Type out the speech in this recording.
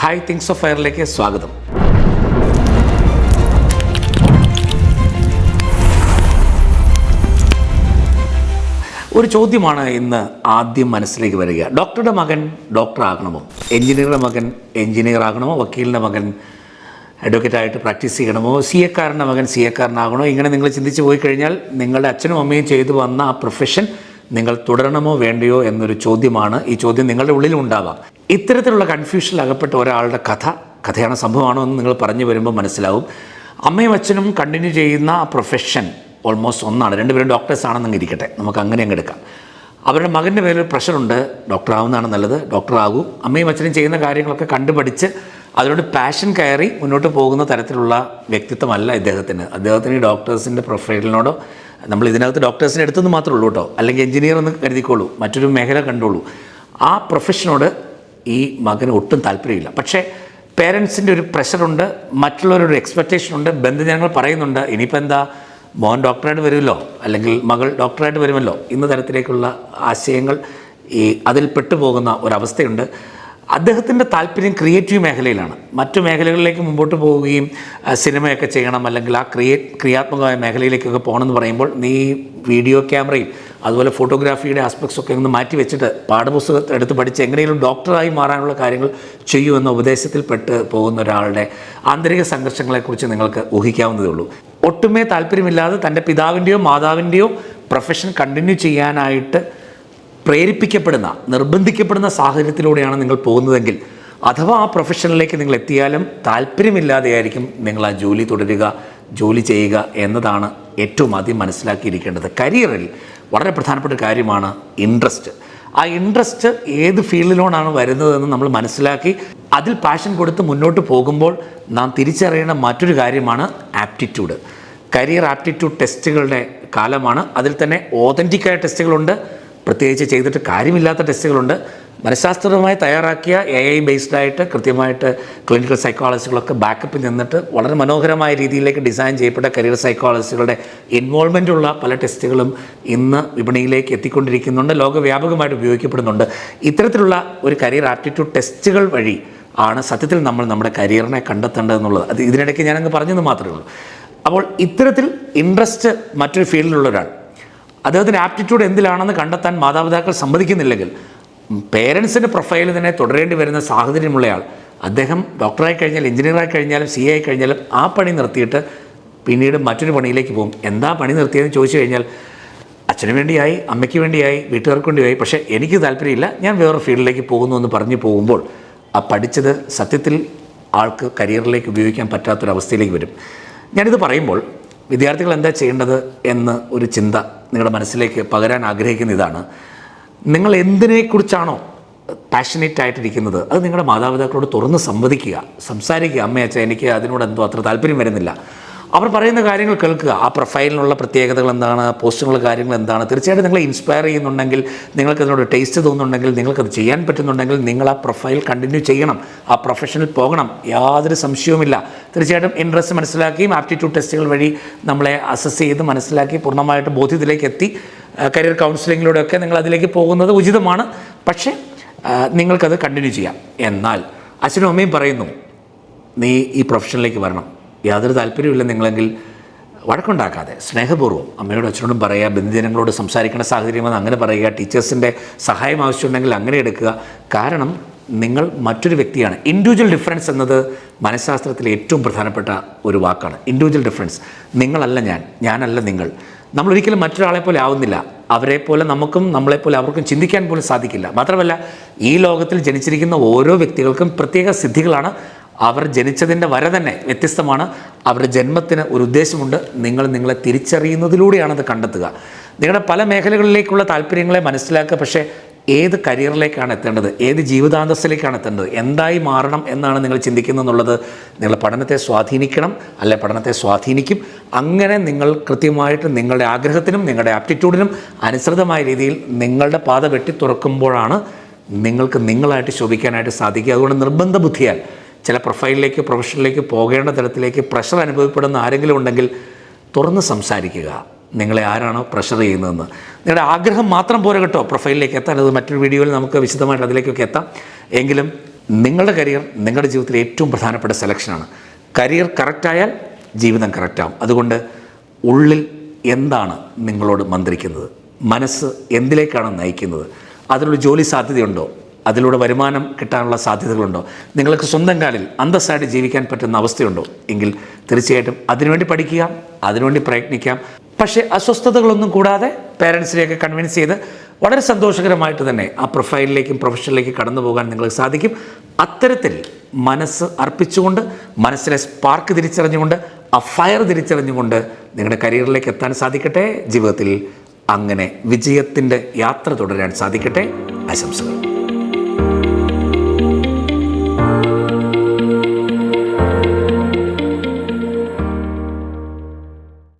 Hi things of ഫയറിലേക്ക് സ്വാഗതം. ഒരു ചോദ്യമാണ് ഇന്ന് ആദ്യം മനസ്സിലേക്ക് വരിക. ഡോക്ടറുടെ മകൻ ഡോക്ടർ ആകണമോ എഞ്ചിനീയറുടെ മകൻ എഞ്ചിനീയർ ആകണമോ വക്കീലിന്റെ മകൻ അഡ്വക്കേറ്റ് ആയിട്ട് പ്രാക്ടീസ് ചെയ്യണമോ? സി എക്കാരന്റെ മകൻ സി എക്കാരനാകണോ ഇങ്ങനെ നിങ്ങൾ ചിന്തിച്ച് പോയി കഴിഞ്ഞാൽ നിങ്ങളുടെ അച്ഛനും അമ്മയും ചെയ്തു വന്ന ആ പ്രൊഫഷൻ നിങ്ങൾ തുടരണമോ വേണ്ടയോ എന്നൊരു ചോദ്യമാണ്. ഈ ചോദ്യം നിങ്ങളുടെ ഉള്ളിലും ഉണ്ടാവാം ഇത്തരത്തിലുള്ള കൺഫ്യൂഷനിൽ അകപ്പെട്ട ഒരാളുടെ കഥ കഥയാണ് സംഭവമാണോ എന്ന് നിങ്ങൾ പറഞ്ഞു വരുമ്പോൾ മനസ്സിലാവും. അമ്മയും അച്ഛനും കണ്ടിന്യൂ ചെയ്യുന്ന പ്രൊഫഷൻ ഓൾമോസ്റ്റ് ഒന്നാണ്. രണ്ടുപേരും ഡോക്ടേഴ്സ് ആണെന്നങ്ങ് ഇരിക്കട്ടെ. നമുക്ക് അങ്ങനെ അങ്ങ് എടുക്കാം. അവരുടെ മകന്റെ പേരിൽ പ്രഷറുണ്ട് ഡോക്ടർ ആവുന്നതാണ് നല്ലത്. ഡോക്ടർ ആകൂ. അമ്മയും അച്ഛനും ചെയ്യുന്ന കാര്യങ്ങളൊക്കെ കണ്ടുപഠിച്ച് അതിനോട് പാഷൻ കയറി മുന്നോട്ട് പോകുന്ന തരത്തിലുള്ള വ്യക്തിത്വമല്ല ഇദ്ദേഹത്തിന്. അദ്ദേഹത്തിന് ഈ ഡോക്ടേഴ്സിന്റെ പ്രൊഫൈലിനോടോ നമ്മൾ ഇതിനകത്ത് ഡോക്ടേഴ്സിനെ എടുത്തെന്ന് മാത്രമേ ഉള്ളൂ കേട്ടോ. അല്ലെങ്കിൽ എഞ്ചിനീയർ എന്ന് കരുതിക്കോളൂ. മറ്റൊരു മേഖല കണ്ടോളൂ. ആ പ്രൊഫഷനോട് ഈ മകന് ഒട്ടും താല്പര്യമില്ല. പക്ഷേ പേരൻസിന്റെ ഒരു പ്രഷറുണ്ട് മറ്റുള്ളവരൊരു എക്സ്പെക്റ്റേഷൻ ഉണ്ട് ബന്ധുജനങ്ങൾ പറയുന്നുണ്ട് ഇനിയിപ്പോൾ എന്താ മോൻ ഡോക്ടറായിട്ട് വരുമല്ലോ അല്ലെങ്കിൽ മകൾ ഡോക്ടറായിട്ട് വരുമല്ലോ ഇന്ന തരത്തിലേക്കുള്ള ആശയങ്ങൾ ഈ അതിൽ പെട്ടുപോകുന്ന ഒരവസ്ഥയുണ്ട്. അദ്ദേഹത്തിന്റെ താല്പര്യം ക്രിയേറ്റീവ് മേഖലയിലാണ്. മറ്റു മേഖലകളിലേക്ക് മുമ്പോട്ട് പോവുകയും സിനിമയൊക്കെ ചെയ്യണം അല്ലെങ്കിൽ ആ ക്രിയേ ക്രിയാത്മകമായ മേഖലയിലേക്കൊക്കെ പോകണമെന്ന് പറയുമ്പോൾ നീ വീഡിയോ ക്യാമറയും അതുപോലെ ഫോട്ടോഗ്രാഫിയുടെ ആസ്പെക്ട്സ് ഒക്കെ ഒന്ന് മാറ്റി വെച്ചിട്ട് പാഠപുസ്തകം എടുത്ത് പഠിച്ച് എങ്ങനെയെങ്കിലും ഡോക്ടറായി മാറാനുള്ള കാര്യങ്ങൾ ചെയ്യൂ എന്ന ഉപദേശത്തിൽപ്പെട്ട് പോകുന്ന ഒരാളുടെ ആന്തരിക സംഘർഷങ്ങളെക്കുറിച്ച് നിങ്ങൾക്ക് ഊഹിക്കാവുന്നതേ ഉള്ളൂ. ഒട്ടുമേ താല്പര്യമില്ലാതെ തന്റെ പിതാവിന്റെയോ മാതാവിന്റെയോ പ്രൊഫഷൻ കണ്ടിന്യൂ ചെയ്യാനായിട്ട് പ്രേരിപ്പിക്കപ്പെടുന്ന നിർബന്ധിക്കപ്പെടുന്ന സാഹചര്യത്തിലൂടെയാണ് നിങ്ങൾ പോകുന്നതെങ്കിൽ അഥവാ ആ പ്രൊഫഷനിലേക്ക് നിങ്ങൾ എത്തിയാലും താല്പര്യമില്ലാതെയായിരിക്കും നിങ്ങൾ ആ ജോലി തുടരുക ജോലി ചെയ്യുക എന്നതാണ് ഏറ്റവും ആദ്യം മനസ്സിലാക്കിയിരിക്കേണ്ടത് കരിയറിൽ വളരെ പ്രധാനപ്പെട്ട കാര്യമാണ് ഇൻട്രസ്റ്റ് ആ ഇൻട്രസ്റ്റ് ഏത് ഫീൽഡിലോടാണ് വരുന്നതെന്ന് നമ്മൾ മനസ്സിലാക്കി അതിൽ പാഷൻ കൊടുത്ത് മുന്നോട്ട് പോകുമ്പോൾ നാം തിരിച്ചറിയേണ്ട മറ്റൊരു കാര്യമാണ് ആപ്റ്റിറ്റ്യൂഡ് കരിയർ ആപ്റ്റിറ്റ്യൂഡ് ടെസ്റ്റുകളുടെ കാലമാണ്. അതിൽ തന്നെ ഓതന്റിക്കായ ടെസ്റ്റുകളുണ്ട് പ്രത്യേകിച്ച് ചെയ്തിട്ട് കാര്യമില്ലാത്ത ടെസ്റ്റുകളുണ്ട് മനഃശാസ്ത്രപരമായി തയ്യാറാക്കിയ എ ഐ ബേസ്ഡ് ആയിട്ട് കൃത്യമായിട്ട് ക്ലിനിക്കൽ സൈക്കോളജികളൊക്കെ ബാക്കപ്പിൽ നിന്നിട്ട് വളരെ മനോഹരമായ രീതിയിലേക്ക് ഡിസൈൻ ചെയ്യപ്പെട്ട കരിയർ സൈക്കോളജികളുടെ ഇൻവോൾവ്മെന്റ് ഉള്ള പല ടെസ്റ്റുകളും ഇന്ന് വിപണിയിലേക്ക് എത്തിക്കൊണ്ടിരിക്കുന്നുണ്ട്. ലോകവ്യാപകമായിട്ട് ഉപയോഗിക്കപ്പെടുന്നുണ്ട്. ഇത്തരത്തിലുള്ള ഒരു കരിയർ ആപ്റ്റിറ്റ്യൂഡ് ടെസ്റ്റുകൾ വഴി ആണ് സത്യത്തിൽ നമ്മൾ നമ്മുടെ കരിയറിനെ കണ്ടെത്തേണ്ടതെന്നുള്ളത്. അത് ഇതിനിടയ്ക്ക് ഞാനങ്ങ് പറഞ്ഞത് മാത്രമേ ഉള്ളൂ. അപ്പോൾ ഇത്തരത്തിൽ ഇൻട്രസ്റ്റ് മറ്റൊരു ഫീൽഡിലുള്ള ഒരാൾ. അദ്ദേഹത്തിന്റെ ആപ്റ്റിറ്റ്യൂഡ് എന്തിലാണെന്ന് കണ്ടെത്താൻ മാതാപിതാക്കൾ സമ്മതിക്കുന്നില്ലെങ്കിൽ പേരൻസിന്റെ പ്രൊഫൈൽ തന്നെ തുടരേണ്ടി വരുന്ന സാഹചര്യമുള്ളയാൾ അദ്ദേഹം ഡോക്ടറായി കഴിഞ്ഞാൽ എഞ്ചിനീയറായി കഴിഞ്ഞാലും സി ആയി കഴിഞ്ഞാലും ആ പണി നിർത്തിയിട്ട് പിന്നീട് മറ്റൊരു പണിയിലേക്ക് പോകും. എന്താ പണി നിർത്തിയതെന്ന് ചോദിച്ചു കഴിഞ്ഞാൽ അച്ഛന് വേണ്ടിയായി അമ്മയ്ക്ക് വേണ്ടിയായി വീട്ടുകാർക്ക് വേണ്ടിയായി പക്ഷേ എനിക്ക് താല്പര്യമില്ല. ഞാൻ വേറെ ഫീൽഡിലേക്ക് പോകുന്നു എന്ന് പറഞ്ഞു പോകുമ്പോൾ ആ പഠിച്ചത് സത്യത്തിൽ ആൾക്ക് കരിയറിലേക്ക് ഉപയോഗിക്കാൻ പറ്റാത്തൊരവസ്ഥയിലേക്ക് വരും. ഞാനിത് പറയുമ്പോൾ വിദ്യാർത്ഥികൾ എന്താ ചെയ്യേണ്ടത് എന്ന് ഒരു ചിന്ത നിങ്ങളുടെ മനസ്സിലേക്ക് പകരാൻ ആഗ്രഹിക്കുന്ന ഇതാണ്. നിങ്ങൾ എന്തിനെക്കുറിച്ചാണോ പാഷനേറ്റ് ആയിട്ടിരിക്കുന്നത്? അത് നിങ്ങളുടെ മാതാപിതാക്കളോട് തുറന്ന് സംവദിക്കുക. സംസാരിക്കുക. അമ്മയച്ച എനിക്ക് അതിനോട് എന്തോ അത്ര താല്പര്യം വരുന്നില്ല. അവർ പറയുന്ന കാര്യങ്ങൾ കേൾക്കുക. ആ പ്രൊഫൈലിനുള്ള പ്രത്യേകതകൾ എന്താണ്? പോസ്റ്റുകളുടെ കാര്യങ്ങൾ എന്താണ്? തീർച്ചയായിട്ടും നിങ്ങളെ ഇൻസ്പയർ ചെയ്യുന്നുണ്ടെങ്കിൽ നിങ്ങൾക്ക് അതിനോട് ടേസ്റ്റ് തോന്നുന്നുണ്ടെങ്കിൽ നിങ്ങൾക്കത് ചെയ്യാൻ പറ്റുന്നുണ്ടെങ്കിൽ നിങ്ങൾ ആ പ്രൊഫൈൽ കണ്ടിന്യൂ ചെയ്യണം. ആ പ്രൊഫഷനിൽ പോകണം. യാതൊരു സംശയവുമില്ല. തീർച്ചയായിട്ടും ഇൻട്രസ്റ്റ് മനസ്സിലാക്കിയും ആപ്റ്റിറ്റ്യൂഡ് ടെസ്റ്റുകൾ വഴി നമ്മളെ അസസ് ചെയ്ത് മനസ്സിലാക്കി പൂർണമായിട്ട് ബോധ്യത്തിലേക്ക് എത്തി. കരിയർ കൗൺസിലിങ്ങിലൂടെയൊക്കെ നിങ്ങൾ അതിലേക്ക് പോകുന്നത് ഉചിതമാണ്. പക്ഷേ നിങ്ങൾക്കത് കണ്ടിന്യൂ ചെയ്യാം. എന്നാൽ അച്ഛനും അമ്മയും പറയുന്നു നീ ഈ പ്രൊഫഷനിലേക്ക് വരണം. യാതൊരു താല്പര്യമില്ല നിങ്ങളെങ്കിൽ വഴക്കുണ്ടാക്കാതെ സ്നേഹപൂർവം. അമ്മയോടും അച്ഛനോടും പറയുക ബന്ധുജനങ്ങളോട് സംസാരിക്കേണ്ട സാഹചര്യം വന്ന് അങ്ങനെ പറയുക ടീച്ചേഴ്സിന്റെ സഹായം ആവശ്യമുണ്ടെങ്കിൽ അങ്ങനെ എടുക്കുക. കാരണം നിങ്ങൾ മറ്റൊരു വ്യക്തിയാണ്. ഇൻഡിവിജ്വൽ ഡിഫറൻസ് എന്നത് മനഃശാസ്ത്രത്തിലെ ഏറ്റവും പ്രധാനപ്പെട്ട ഒരു വാക്കാണ്. ഇൻഡിവിജ്വൽ ഡിഫറൻസ് നിങ്ങളല്ല ഞാൻ ഞാനല്ല നിങ്ങൾ. നമ്മൾ ഒരിക്കലും മറ്റൊരാളെ പോലെ ആവുന്നില്ല. അവരെ പോലെ നമുക്കും നമ്മളെപ്പോലെ അവർക്കും ചിന്തിക്കാൻ പോലും സാധിക്കില്ല. മാത്രമല്ല ഈ ലോകത്തിൽ ജനിച്ചിരിക്കുന്ന ഓരോ വ്യക്തികൾക്കും പ്രത്യേക സിദ്ധികളാണ്. അവർ ജനിച്ചതിന്റെ വര തന്നെ വ്യത്യസ്തമാണ്. അവരുടെ ജന്മത്തിന് ഒരു ഉദ്ദേശമുണ്ട്. നിങ്ങൾ നിങ്ങളെ തിരിച്ചറിയുന്നതിലൂടെയാണത് കണ്ടെത്തുക. നിങ്ങളുടെ പല മേഖലകളിലേക്കുള്ള താല്പര്യങ്ങളെ മനസ്സിലാക്കുക. പക്ഷേ ഏത് കരിയറിലേക്കാണ് എത്തേണ്ടത്? ഏത് ജീവിതാന്തസ്സിലേക്കാണ് എത്തേണ്ടത്? എന്തായി മാറണം എന്നാണ് നിങ്ങൾ ചിന്തിക്കുന്നത് എന്നുള്ളത് നിങ്ങൾ പഠനത്തെ സ്വാധീനിക്കണം അല്ലെ പഠനത്തെ സ്വാധീനിക്കും. അങ്ങനെ നിങ്ങൾ കൃത്യമായിട്ട് നിങ്ങളുടെ ആഗ്രഹത്തിനും നിങ്ങളുടെ ആപ്റ്റിറ്റ്യൂഡിനും അനുസൃതമായ രീതിയിൽ നിങ്ങളുടെ പാത വെട്ടി തുറക്കുമ്പോഴാണ് നിങ്ങൾക്ക് നിങ്ങളായിട്ട് ശോഭിക്കാനായിട്ട് സാധിക്കുക. അതുകൊണ്ട് നിർബന്ധ ബുദ്ധിയാൽ ചില പ്രൊഫൈലിലേക്ക് പ്രൊഫഷനിലേക്ക് പോകേണ്ട തരത്തിലേക്ക് പ്രഷർ അനുഭവപ്പെടുന്ന ആരെങ്കിലും ഉണ്ടെങ്കിൽ തുറന്ന് സംസാരിക്കുക. നിങ്ങളെ ആരാണോ പ്രഷർ ചെയ്യുന്നതെന്ന്. നിങ്ങളുടെ ആഗ്രഹം മാത്രം പോരെ കേട്ടോ. പ്രൊഫൈലിലേക്ക് എത്താൻ. അത് മറ്റൊരു വീഡിയോയിൽ നമുക്ക് വിശദമായിട്ട് അതിലേക്കൊക്കെ എത്താം. എങ്കിലും നിങ്ങളുടെ കരിയർ നിങ്ങളുടെ ജീവിതത്തിലെ ഏറ്റവും പ്രധാനപ്പെട്ട സെലക്ഷനാണ് കരിയർ കറക്റ്റായാൽ ജീവിതം കറക്റ്റാവും അതുകൊണ്ട് ഉള്ളിൽ എന്താണ് നിങ്ങളോട് മന്ത്രിക്കുന്നത്? മനസ്സ് എന്തിലേക്കാണ് നയിക്കുന്നത്? അതിനുള്ള ജോലി സാധ്യതയുണ്ടോ? അതിലൂടെ വരുമാനം കിട്ടാനുള്ള സാധ്യതകളുണ്ടോ? നിങ്ങൾക്ക് സ്വന്തം കാലിൽ അന്തസ്സായിട്ട് ജീവിക്കാൻ പറ്റുന്ന അവസ്ഥയുണ്ടോ? എങ്കിൽ തീർച്ചയായിട്ടും അതിനുവേണ്ടി പഠിക്കുക അതിനുവേണ്ടി പ്രയത്നിക്കാം. പക്ഷേ അസ്വസ്ഥതകളൊന്നും കൂടാതെ പേരൻസിനെയൊക്കെ കൺവിൻസ് ചെയ്ത് വളരെ സന്തോഷകരമായിട്ട് തന്നെ ആ പ്രൊഫൈലിലേക്കും പ്രൊഫഷനിലേക്കും കടന്നു പോകാൻ നിങ്ങൾക്ക് സാധിക്കും. അത്തരത്തിൽ മനസ്സ് അർപ്പിച്ചുകൊണ്ട് മനസ്സിലെ സ്പാർക്ക് തിരിച്ചറിഞ്ഞുകൊണ്ട് ആ ഫയർ തിരിച്ചറിഞ്ഞുകൊണ്ട് നിങ്ങളുടെ കരിയറിലേക്ക് എത്താൻ സാധിക്കട്ടെ. ജീവിതത്തിൽ അങ്ങനെ വിജയത്തിന്റെ യാത്ര തുടരാൻ സാധിക്കട്ടെ. ആശംസകൾ.